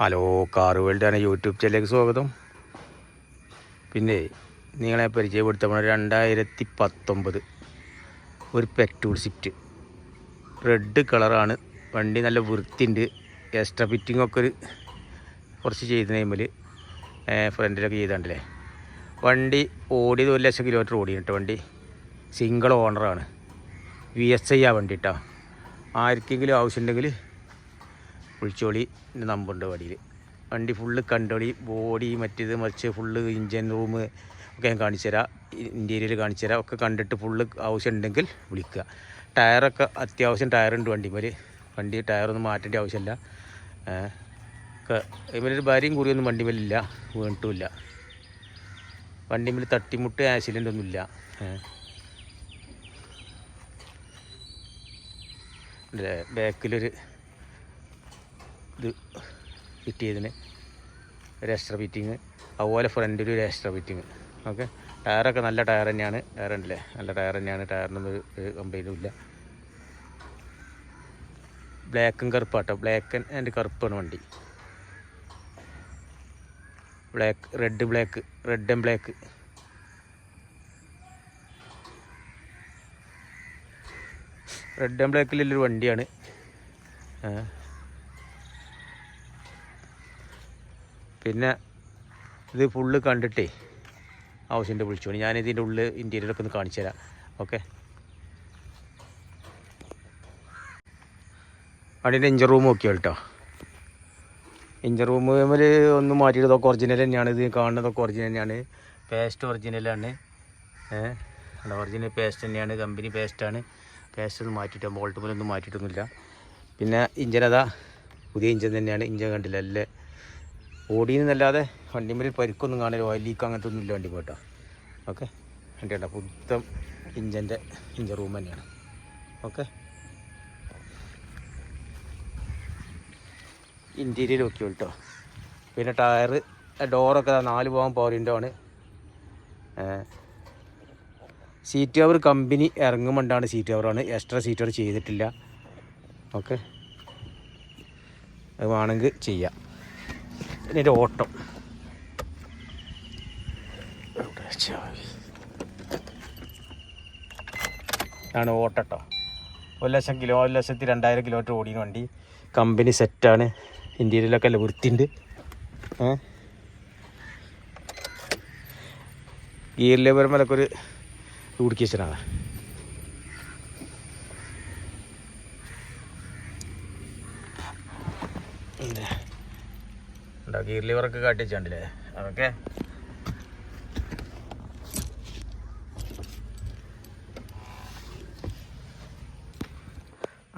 Hello car വേൾഡാണ് YouTube ചാനലിലേക്ക് സ്വാഗതം. പിന്നെ നിങ്ങളെ പരിചയപ്പെടുത്തപ്പോൾ രണ്ടായിരത്തി പത്തൊമ്പത് ഒരു പെറ്റൂൾ സിറ്റ് റെഡ് കളറാണ് വണ്ടി നല്ല വൃത്തിയുണ്ട്. എക്സ്ട്രാ ഫിറ്റിംഗ് ഒക്കെ ഒരു കുറച്ച് ചെയ്ത് ടൈമിൽ ഫ്രണ്ടിലൊക്കെ ചെയ്താണ്ടല്ലേ? വണ്ടി ഓടിയത് ഒരു ലക്ഷം കിലോമീറ്റർ ഓടിയിട്ട് വണ്ടി. സിംഗിൾ ഓണറാണ് വി എസ് ഐ ആ വണ്ടി കേട്ടോ ആർക്കെങ്കിലും ആവശ്യമുണ്ടെങ്കിൽ വിളിച്ചോളി നമ്പുണ്ട് വടിയിൽ വണ്ടി ഫുള്ള് കണ്ടോളി ബോഡി മറ്റേത് മറിച്ച് ഫുള്ള് ഇഞ്ചൻ റൂം ഒക്കെ ഞാൻ കാണിച്ചു തരാം. ഇന്റീരിയൽ കാണിച്ചു തരാം. ഒക്കെ കണ്ടിട്ട് ഫുള്ള് ആവശ്യമുണ്ടെങ്കിൽ വിളിക്കുക. ടയറൊക്കെ അത്യാവശ്യം ടയറുണ്ട് വണ്ടിമേൽ വണ്ടി ടയറൊന്നും മാറ്റേണ്ട ആവശ്യമില്ല. ഇവരൊരു ഭാര്യയും കുറിയൊന്നും വണ്ടിമേലില്ല. വീണിട്ടുമില്ല. വണ്ടിമേൽ തട്ടിമുട്ട് ആക്സിഡന്റ് ഒന്നുമില്ല. ബാക്കിലൊരു ഇത് ഫിറ്റ് ചെയ്തിന് ഒരു എക്സ്ട്രാ ഫിറ്റിങ് അതുപോലെ ഫ്രണ്ടിൽ ഒരു എക്സ്ട്രാ ഫിറ്റിങ് ഓക്കെ ടയറൊക്കെ നല്ല ടയർ തന്നെയാണ്. ടയർ ഉണ്ടല്ലേ? നല്ല ടയർ തന്നെയാണ്. ടയറിനൊന്നും ഒരു കംപ്ലൈന്റും ഇല്ല. ബ്ലാക്കും കറുപ്പാട്ടോ ബ്ലാക്ക് ആൻഡ് കറുപ്പാണ് വണ്ടി. Black red black red and black red and ബ്ലാക്കിലുള്ളൊരു വണ്ടിയാണ്. പിന്നെ ഇത് ഫുള്ള് കണ്ടിട്ടേ ആവശ്യമുണ്ട് വിളിച്ചോണി ഞാൻ ഇതിന്റെ ഉള്ളിൽ ഇന്റീരിയറൊക്കെ ഒന്ന് കാണിച്ചു തരാം ഓക്കെ വണ്ടീന്റെ ഇഞ്ചർ റൂം നോക്കിയാൽ കേട്ടോ ഇഞ്ചർ റൂമിൽ ഒന്ന് മാറ്റിയിട്ടതൊക്കെ ഒറിജിനൽ തന്നെയാണ്. ഇത് കാണുന്നതൊക്കെ ഒറിജിനൽ തന്നെയാണ്. പേസ്റ്റ് ഒറിജിനലാണ് ഏഹ് ഒറിജിനൽ പേസ്റ്റ് തന്നെയാണ്. കമ്പനി പേസ്റ്റാണ് പേസ്റ്റ് ഒന്ന് മാറ്റിയിട്ട് ബോൾട്ട് പോലൊന്നും മാറ്റിയിട്ടൊന്നുമില്ല. പിന്നെ ഇഞ്ചിനതാ പുതിയ ഇഞ്ചൻ തന്നെയാണ്. ഇഞ്ചൻ കണ്ടില്ല. അല്ലേ ഓടിയെന്നല്ലാതെ വണ്ടിമേൽ പരിക്കൊന്നും കാണില്ല. ഓയിൽ ലീക്ക് അങ്ങനത്തെ ഒന്നും ഇല്ല വണ്ടി പോട്ടോ ഓക്കെ വണ്ടി കേട്ടോ പുത്തം ഇഞ്ചന്റെ ഇഞ്ച റൂം തന്നെയാണ്. ഓക്കെ ഇന്റീരിയർ ഒക്കെ കേട്ടോ പിന്നെ ടയർ ഡോറൊക്കെ നാല് പോകാൻ പവറിന്റെ ആണ്. സീറ്റ് കവർ കമ്പനി ഇറങ്ങുമ്പോണ്ടാണ് സീറ്റ് കവറാണ് എക്സ്ട്രാ സീറ്റ് കവർ ചെയ്തിട്ടില്ല. ഓക്കെ അത് വേണമെങ്കിൽ ചെയ്യാം. ഒരു ഓട്ടം. ആണ് ഓട്ടട്ടോ. ഒരു ലക്ഷം കിലോ ഒരു ലക്ഷത്തി രണ്ടായിരം കിലോമീറ്റർ ഓടിയ വണ്ടി. കമ്പനി സെറ്റാണ്. ഇന്റീരിയലൊക്കെ അല്ല വൃത്തിയുണ്ട്. ഗിയർ ഗിയർ ലെവർമലൊക്കെ ഒരു ഡ്യൂപ്ലിക്കേഷനാണ് ഗിയർ ലിവറൊക്കെ കാട്ടിച്ചുണ്ടല്ലേ അതൊക്കെ.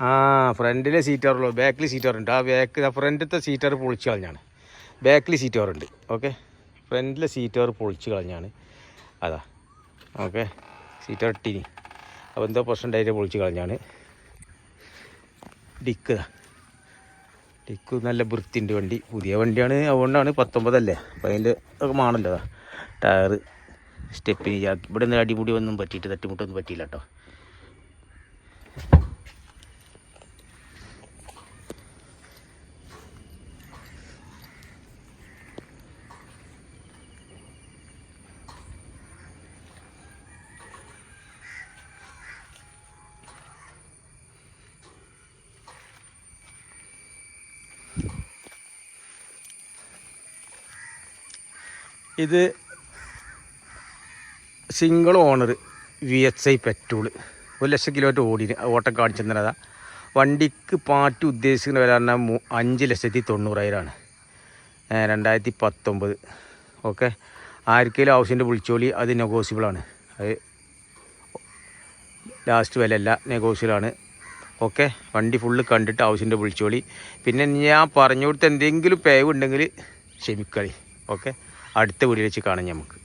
ആ ഫ്രണ്ടിലെ സീറ്റാറുള്ളൂ ബാക്കിൽ സീറ്ററുണ്ട് ആ ബാക്ക് ഫ്രണ്ടിലത്തെ സീറ്റർ പൊളിച്ച് കളഞ്ഞാണ്. ബാക്കിൽ സീറ്ററുണ്ട് ഓക്കെ ഫ്രണ്ടിലെ സീറ്റർ പൊളിച്ച് കളഞ്ഞാണ്. അതാ. ഓക്കെ സീറ്റാർ ഇട്ടിനി. അപ്പോൾ എന്തോ പ്രശ്നം ഉണ്ടായിട്ട് പൊളിച്ച് കളഞ്ഞാണ്. ഡിക്ക് ഡിക്ക് നല്ല വൃത്തിന്റെ വണ്ടി. പുതിയ വണ്ടിയാണ്. അതുകൊണ്ടാണ് പത്തൊമ്പതല്ലേ. അപ്പം അതിന്റെ ഒക്കെ മാണല്ലോ. ടയർ സ്റ്റെപ്പിന് ഇവിടെ നിന്ന് അടിമുടി ഒന്നും പറ്റിയിട്ട് തട്ടിമുട്ടൊന്നും പറ്റിയില്ല കേട്ടോ ഇത് single owner V H I petrol ഒരു ലക്ഷം കിലോമീറ്റർ ഓടി ഓട്ടം കാണിച്ചു തന്നതാ. വണ്ടിക്ക് പാറ്റ് ഉദ്ദേശിക്കുന്ന വില പറഞ്ഞാൽ അഞ്ച് ലക്ഷത്തി തൊണ്ണൂറായിരമാണ് രണ്ടായിരത്തി പത്തൊമ്പത് ഓക്കെ? ആർക്കെങ്കിലും ആവശ്യത്തിന്റെ വിളിച്ചോളി അത് നെഗോസിബിളാണ് അത് ലാസ്റ്റ് വില അല്ല നെഗോഷ്യബിളാണ് ഓക്കെ? വണ്ടി ഫുള്ള് കണ്ടിട്ട് ആവശ്യത്തിന്റെ വിളിച്ചോളി. പിന്നെ ഞാൻ പറഞ്ഞു കൊടുത്ത എന്തെങ്കിലും പേവ് ഉണ്ടെങ്കിൽ ക്ഷമിക്കളി ഓക്കെ? അടുത്ത വീഡിയോ വെച്ച് കാണാം നമുക്ക്